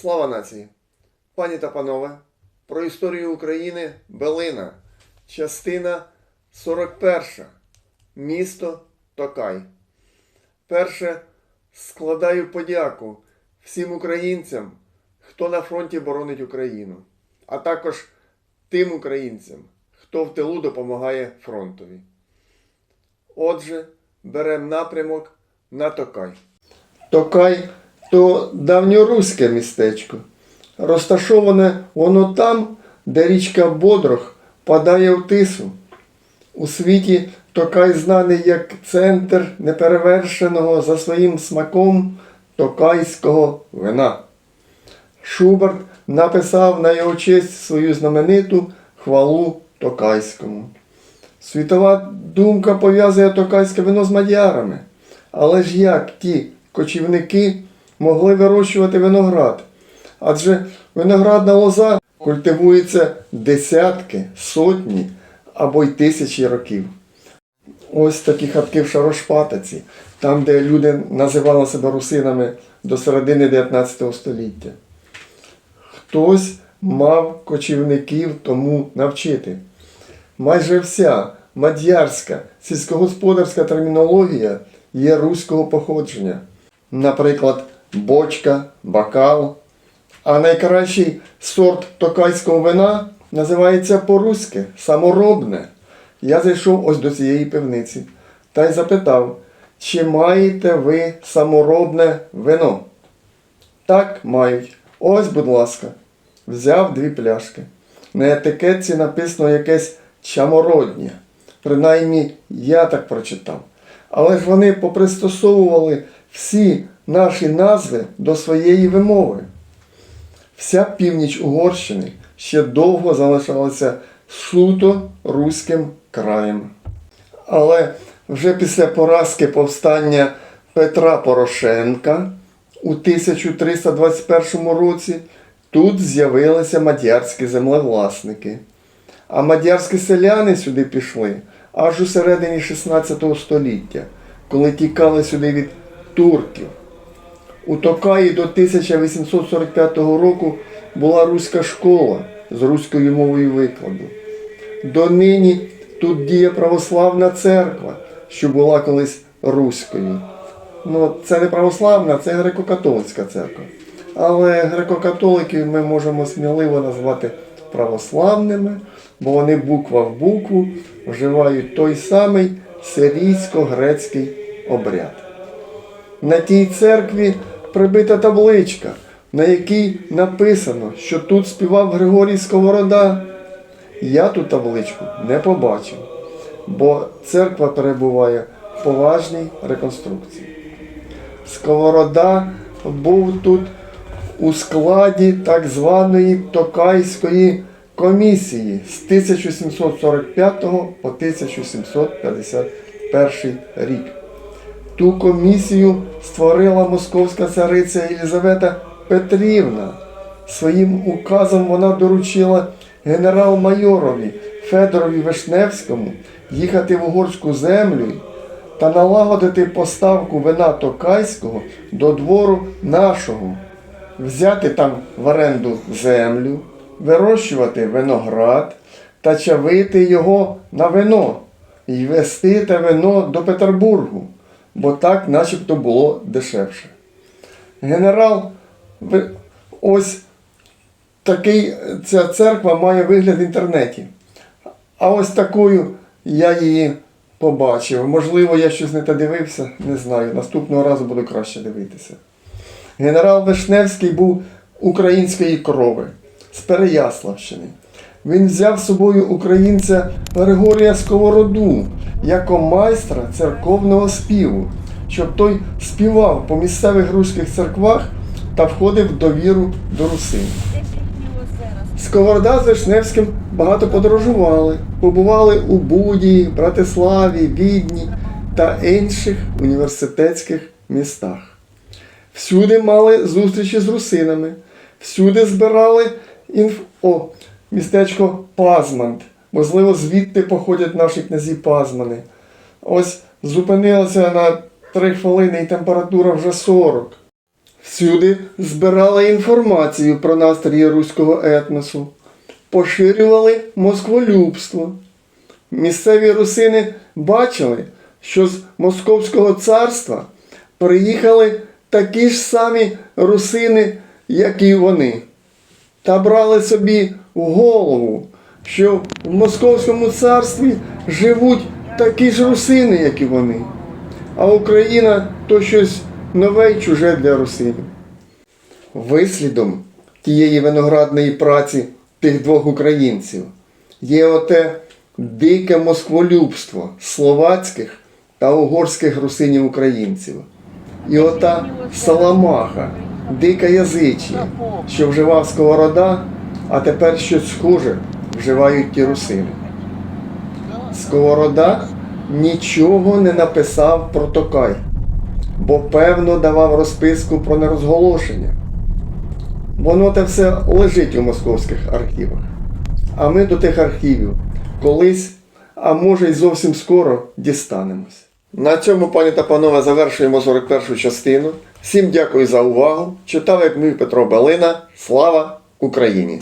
Слава нації! Пані та панове, про історію України Белина, частина 41. Місто Токай. Перше складаю подяку всім українцям, хто на фронті боронить Україну, а також тим українцям, хто в тилу допомагає фронтові. Отже, беремо напрямок на Токай. Токай то давньоруське містечко. Розташоване воно там, де річка Бодрох падає в тису. У світі Токай знаний як центр неперевершеного за своїм смаком токайського вина. Шуберт написав на його честь свою знамениту хвалу Токайському. Світова думка пов'язує токайське вино з мадярами. Але ж як ті кочівники могли вирощувати виноград? Адже виноградна лоза культивується десятки, сотні або й тисячі років. Ось такі хатки в Шарошпатиці, там, де люди називали себе русинами до середини 19 століття. Хтось мав кочівників тому навчити. Майже вся мадярська сільськогосподарська термінологія є руського походження. Наприклад, бочка, бакал. А найкращий сорт токайського вина називається по-руськи саморобне. Я зайшов ось до цієї пивниці та й запитав, чи маєте ви саморобне вино? Так, мають. Ось, будь ласка. Взяв дві пляшки. На етикетці написано якесь чамороднє. Принаймні, я так прочитав. Але ж вони попристосовували всі наші назви до своєї вимови. Вся північ Угорщини ще довго залишалася суто руським краєм. Але вже після поразки повстання Петра Порошенка у 1321 році тут з'явилися мадярські землевласники. А мадярські селяни сюди пішли аж у середині 16 століття, коли тікали сюди від турків. У Токаї до 1845 року була руська школа з руською мовою викладу. Донині тут діє православна церква, що була колись руською. Ну, це не православна, це греко-католицька церква. Але греко-католиків ми можемо сміливо назвати православними, бо вони буква в букву вживають той самий сирійсько-грецький обряд. На тій церкві прибита табличка, на якій написано, що тут співав Григорій Сковорода. Я ту табличку не побачив, бо церква перебуває в поважній реконструкції. Сковорода був тут у складі так званої Токайської комісії з 1745 по 1751 рік. Ту комісію створила московська цариця Єлизавета Петрівна. Своїм указом вона доручила генерал-майорові Федорові Вишневському їхати в угорську землю та налагодити поставку вина Токайського до двору нашого, взяти там в оренду землю, вирощувати виноград та чавити його на вино і вести те вино до Петербургу, бо так начебто було дешевше. Генерал, ось такий ця церква має вигляд в інтернеті. А ось такою я її побачив. Можливо, я щось не те дивився, не знаю. Наступного разу буду краще дивитися. Генерал Вишневський був української крови з Переяславщини. Він взяв з собою українця Григорія Сковороду як майстра церковного співу, щоб той співав по місцевих руських церквах та входив в довіру до русин. Сковорода з Вишневським багато подорожували, побували у Буді, Братиславі, Відні та інших університетських містах. Всюди мали зустрічі з русинами, всюди збирали інф... О, містечко Пазмант. Можливо, звідти походять наші князі Пазмани. Ось зупинилися на три хвилини і температура вже 40. Всюди збирали інформацію про настрої руського етносу, поширювали москволюбство. Місцеві русини бачили, що з Московського царства приїхали такі ж самі русини, як і вони, та брали собі голову, що в Московському царстві живуть такі ж русини, як і вони, а Україна то щось нове й чуже для русинів. Вислідом тієї виноградної праці тих двох українців є оте дике москволюбство словацьких та угорських русинів українців. І ота саламаха, дика язичія, що вживав сковорода, а тепер щось схоже вживають ті русини. Сковорода нічого не написав про Токай, бо певно давав розписку про нерозголошення. Воно те все лежить у московських архівах. А ми до тих архівів колись, а може й зовсім скоро дістанемось. На цьому, пані та панове, завершуємо 41 частину. Всім дякую за увагу. Читав як мій Петро Балина. Слава Україні!